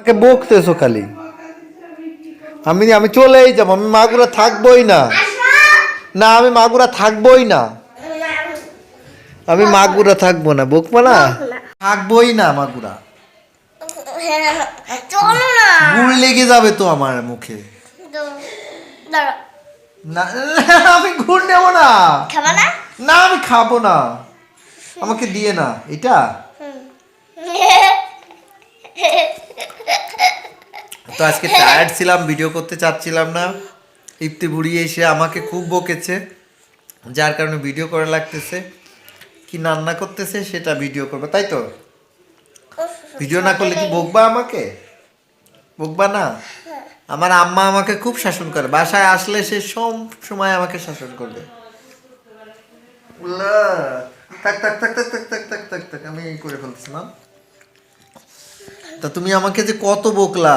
আমাকে বকতেছো খালি। আমি আমি চলেই যাব আমি মাগুরা থাকবোই না। না আমি মাগুরা থাকবোই না। আমি মাগুরা থাকব না বকবো না? থাকবোই না মাগুরা। গুড় লেগে যাবে তো আমার মুখে। না আমি গুড় নেব না? না আমি খাব না। আমাকে দিয়ে না এটা? তো আজকে টায়ার্ড ছিলাম ভিডিও করতে চাচ্ছিলাম না। ইফতি বুড়ি এসে আমাকে খুব বকেছে যার কারণে ভিডিও করা লাগতেছে। কি রান্না করতেছে সেটা ভিডিও করবে তাই তো? ভিডিও না করলে কি বকবা আমাকে? বকবা না? আমার আম্মা আমাকে খুব শাসন করে বাসায় আসলে সে সব সময় আমাকে শাসন করবে। থাক থাক থাক থাক থাক থাক থাক থাক থাক আমি এই করে ফেলতেছিলাম। তা তুমি আমাকে যে কত বকলা।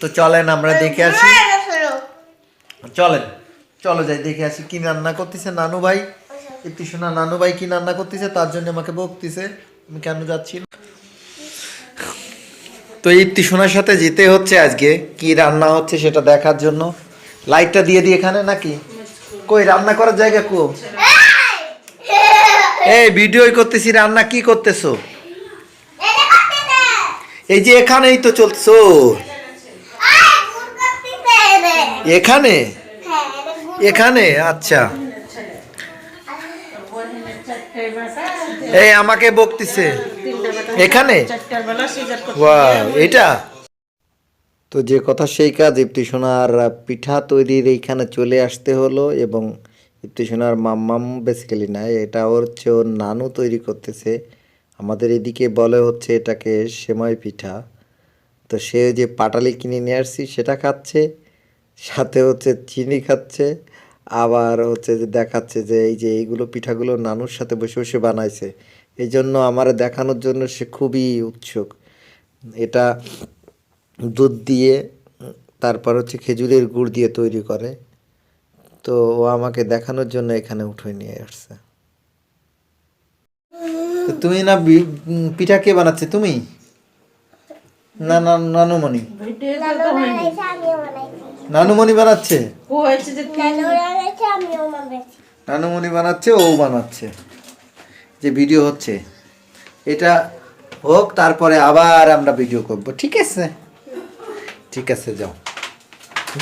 তো চলেন আমরা দেখে আসি। চলেন চলো যাই দেখে আসি কি রান্না করতেছে নানু ভাই। ইতি শোনা নানু ভাই কি রান্না করতেছে তার জন্য আমাকে বকতেছে। আমি কেন যাচ্ছি তো ইপ্তি সোনার সাথে যেতে হচ্ছে আজকে কি রান্না হচ্ছে সেটা দেখার জন্য। লাইটটা দিয়ে দিই এখানে নাকি? কই রান্না করার জায়গা কো? এই। ভিডিওই করতেছি রান্না কি করতেছো? এই যে এখানেই তো চলছো এখানে? এখানে? আচ্ছা। এই আমাকে বকতেছে। এখানে? এটা তো যে কথা সেই কাজ ইপ্তি সোনার পিঠা তৈরির এইখানে চলে আসতে হলো এবং ইপ্তি সোনার মাম্মাম বেসিক্যালি না এটা হচ্ছে ওর নানু তৈরি করতেছে। আমাদের এদিকে বলে হচ্ছে এটাকে সেমাই পিঠা। তো সে যে পাটালি কিনে নিয়ে আসছি, সেটা খাচ্ছে। সাথে হচ্ছে চিনি খাচ্ছে আবার হচ্ছে যে দেখাচ্ছে যে এই যে এইগুলো পিঠাগুলো নানুর সাথে বসে বসে বানাইছে। এই জন্য আমার দেখানোর জন্য সে খুবই উৎসুক। এটা দুধ দিয়ে তারপর হচ্ছে খেজুরের গুড় দিয়ে তৈরি করে। তো ও আমাকে দেখানোর জন্য এখানে উঠে নিয়ে আসছে। তো তুমি না পিঠা কে বানাচ্ছে তুমি? না না নানুমণি। নানুমণি বানাচ্ছে? ও নানুমণি বানাচ্ছে ও বানাচ্ছে। যে ভিডিও হচ্ছে এটা হোক তারপরে আবার আমরা ভিডিও করব ঠিক আছে? ঠিক আছে যাও।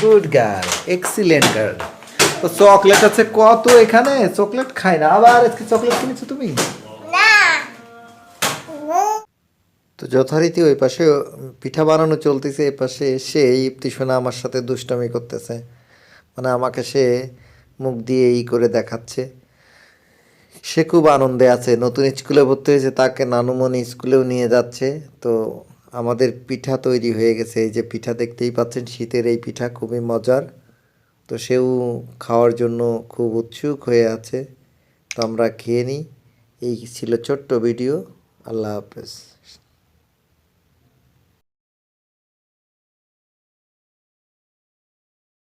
গুড গার্ল এক্সিলেন্ট গার্ল তো চকলেট আছে কত এখানে? চকলেট খাই না। আবার আজকে চকলেট কিনেছো তুমি? তো যথারীতি ওই পাশে পিঠা বানানো চলতেছে, এই পাশে এসে ইপ্তি সোনা আমার সাথে দুষ্টামি করতেছে। মানে আমাকে সে মুখ দিয়ে ই করে দেখাচ্ছে। সে খুব আনন্দে আছে। নতুন স্কুলে ভর্তি হয়েছে, তাকে নানুমণি স্কুলেও নিয়ে যাচ্ছে। তো আমাদের পিঠা তৈরি হয়ে গেছে। এই যে পিঠা দেখতেই পাচ্ছেন, শীতের এই পিঠা খুবই মজার। তো সেও খাওয়ার জন্য খুব উৎসুক হয়ে আছে। তো আমরা খেয়ে নিই। এই ছিল ছোট্ট ভিডিও। আল্লাহ হাফেজ।